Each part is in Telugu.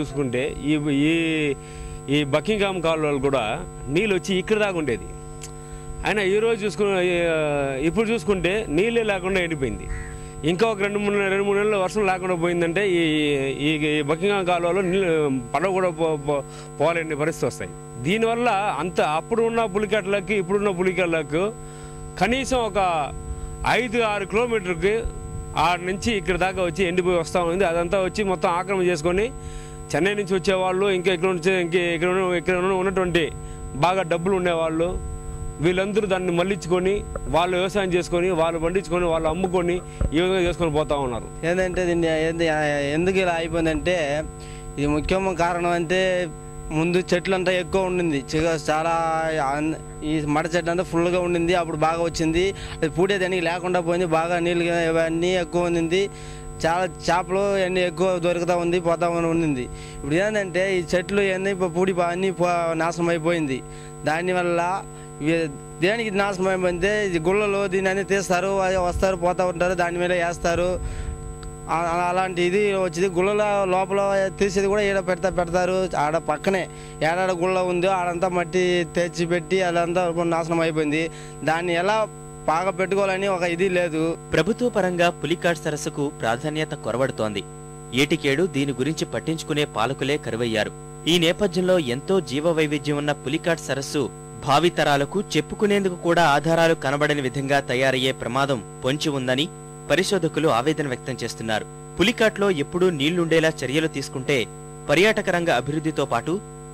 చూసుకుంటే ఈ ఈ ఈ బకింగ్హామ్ కాలువలు కూడా నీళ్ళు వచ్చి ఇక్కడ దాకా ఉండేది. అయినా ఈ రోజు చూసుకున్న ఇప్పుడు చూసుకుంటే నీళ్ళే లేకుండా ఎండిపోయింది. ఇంకా ఒక రెండు మూడు రెండు మూడు నెలలు వర్షం లేకుండా పోయిందంటే ఈ ఈ ఈ బకింగ్హామ్ కాలువలో నీళ్ళు పడవ కూడా పో పోలేని పరిస్థితి వస్తాయి. దీనివల్ల అంత అప్పుడు ఉన్న పులికట్లకి ఇప్పుడున్న పులికట్లకు కనీసం ఒక ఐదు ఆరు కిలోమీటర్కి ఆడ నుంచి ఇక్కడ దాకా వచ్చి ఎండిపోయి వస్తూ. ఉంది అదంతా వచ్చి మొత్తం ఆక్రమణ చేసుకొని చెన్నై నుంచి వచ్చేవాళ్ళు ఇంకా ఇక్కడ నుంచి ఇంకా ఇక్కడ ఇక్కడ ఉన్నటువంటి బాగా డబ్బులు ఉండేవాళ్ళు. వీళ్ళందరూ దాన్ని మళ్ళించుకొని వాళ్ళు వ్యవసాయం చేసుకొని వాళ్ళు పండించుకొని వాళ్ళు అమ్ముకొని ఈ విధంగా చేసుకొని పోతా ఉన్నారు. ఏంటంటే దీన్ని ఏంది ఎందుకు ఇలా అయిపోయిందంటే ఇది ముఖ్యమైన కారణం అంటే ముందు చెట్లు అంతా ఎక్కువ ఉండింది. చాలా ఈ మడ చెట్టు అంతా ఫుల్గా ఉండింది అప్పుడు బాగా వచ్చింది. అది పూడేదానికి లేకుండా పోయింది బాగా నీళ్ళు ఇవన్నీ ఎక్కువ ఉండింది. చాలా చేపలు అన్నీ ఎక్కువ దొరుకుతూ ఉంది పోతా ఉండింది ఇప్పుడు ఏంటంటే ఈ చెట్లు ఇవన్నీ ఇప్పుడు పూడి పో- అన్నీ నాశనం అయిపోయింది. దానివల్ల దేనికి నాశనం అయిపోయింది ఇది గుళ్ళలు దీన్ని అన్ని తీస్తారు అది వస్తారు పోతూ ఉంటారు దాని మీద వేస్తారు. అలాంటి ఇది వచ్చింది. గుళ్ళ లోపల తీసేది కూడా ఈడ పెడతా పెడతారు. ఆడ పక్కనే ఏడాడ గుళ్ళ ఉందో ఆడంతా మట్టి తెచ్చి పెట్టి అదంతా నాశనం అయిపోయింది. దాన్ని ఎలా బాగా పెట్టుకోవాలని ఒక ఇది లేదు. ప్రభుత్వ పరంగా పులికాట్ సరస్సుకు ప్రాధాన్యత కొరవడుతోంది. ఏటికేడు దీని గురించి పట్టించుకునే పాలకులే కరువయ్యారు. ఈ నేపథ్యంలో ఎంతో జీవ వైవిధ్యం ఉన్న పులికాట్ సరస్సు భావితరాలకు చెప్పుకునేందుకు కూడా ఆధారాలు కనబడని విధంగా తయారయ్యే ప్రమాదం పొంచి ఉందని పరిశోధకులు ఆవేదన వ్యక్తం చేస్తున్నారు. పులికాట్లో ఎప్పుడూ నీళ్ళుండేలా చర్యలు తీసుకుంటే పర్యాటక రంగ అభివృద్ధితో పాటు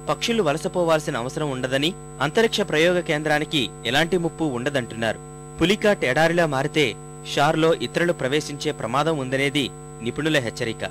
పక్షులు వలసపోవాల్సిన అవసరం ఉండదని అంతరిక్ష ప్రయోగ కేంద్రానికి ఎలాంటి ముప్పు ఉండదంటున్నారు. పులికాట్ ఎడారిలా మారితే షార్లో ఇతరులు ప్రవేశించే ప్రమాదం ఉందనేది నిపుణుల హెచ్చరిక.